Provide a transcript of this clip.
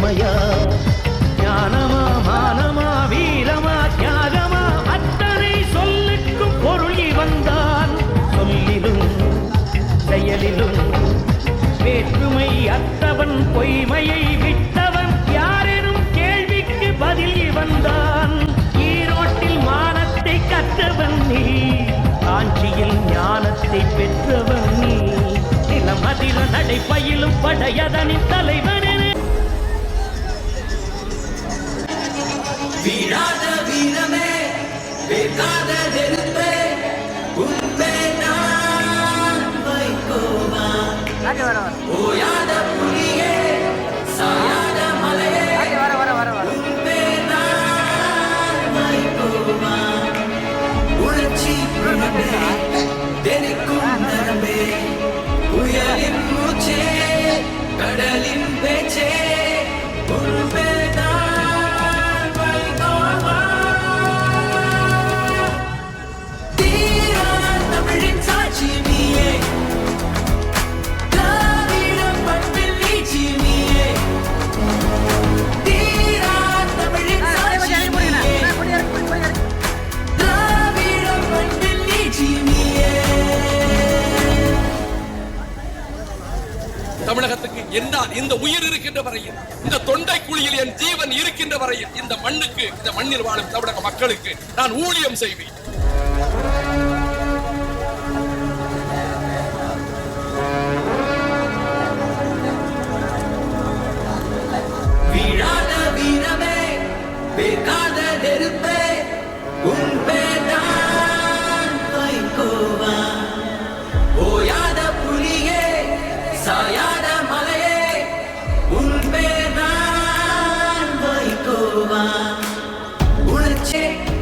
உண்மையா ஞானமா மானமா வீரமா தியாகமா? அத்தனை சொல்லுக்கும் பொருள் வந்தான் சொல்லிலும் செயலிலும் வேற்றுமை அத்தவன் பொய்மையை விட்டவன் யாரெனும் கேள்விக்கு பதில் வந்தான் ஈரோட்டில் மானத்தை கற்றவன் நீ காஞ்சியில் ஞானத்தை பெற்றவன் நீ. நிலமதிர நடைப்பயிலும் படையதனின் தலைவன் வீழாத வீரமே வேகாத நெருப்பே உண்மை நான் வர ஓயாத புலியே சாயாத மலையே வர வர வர வர. நான் வைகோவா உணர்ச்சி தெனிக்கும் தமிழகத்துக்கு என்னால் இந்த உயிர் இருக்கின்ற வரையில் இந்த தொண்டை குழியில் என் ஜீவன் இருக்கின்ற வரையில் இந்த மண்ணுக்கு இந்த மண்ணில் வாழும் தமிழக மக்களுக்கு நான் ஊழியம் செய்வேன். வீழாத வீரமே வேகாத Çek.